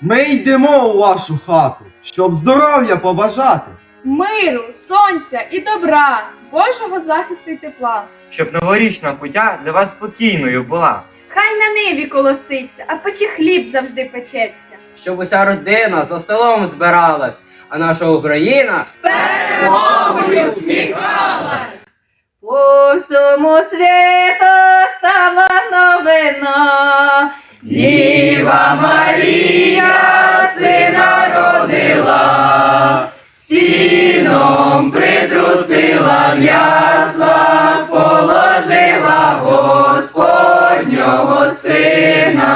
Ми йдемо у вашу хату, щоб здоров'я побажати. Миру, сонця і добра, Божого захисту й тепла. щоб новорічна путя для вас спокійною була. Хай на небі колоситься, а печі хліб завжди печеться. щоб уся родина за столом збиралась, а наша Україна Перемогою всміхалась. По всьому світу стала новина. Діва Марія сина родила, сіном притрусила в положила Господнього сина.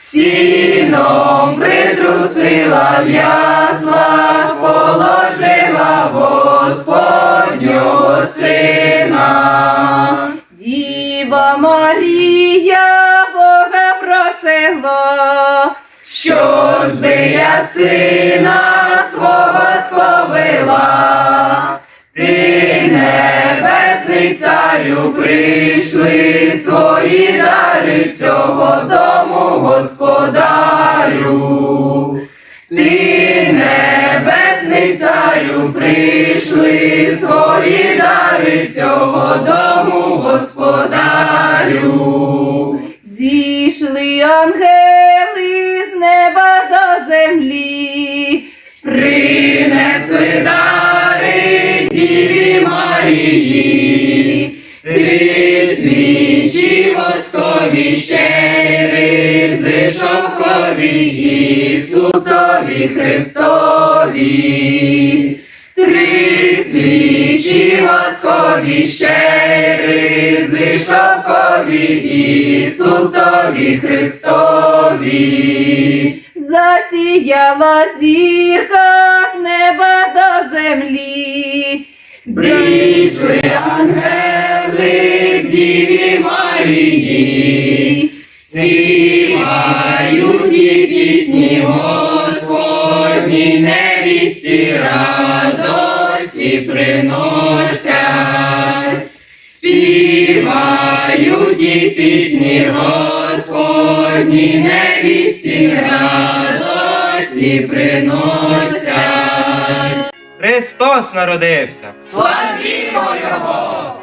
Сіном притрусила в положила Господнього сина. Діва Марія Що ж би я сина свого сповила? Ти небесний царю, прийшли свої дари цього дому господарю. Ти небесний царю, прийшли свої дари цього дому господарю. Зійшли ангели неба до землі. Принесли дари Діві Марії, три свічі воскові щири, шовкові Ісусові Христові. Три свічі воскові щири, шовкові Ісусові Христові. Засіяла зірка з неба до землі. Зійшли ангели в Діві Марії, співають і пісні Господні невісті приносять. Співають і пісні Господні невісті радості приносять. Христос народився! Славімо Його!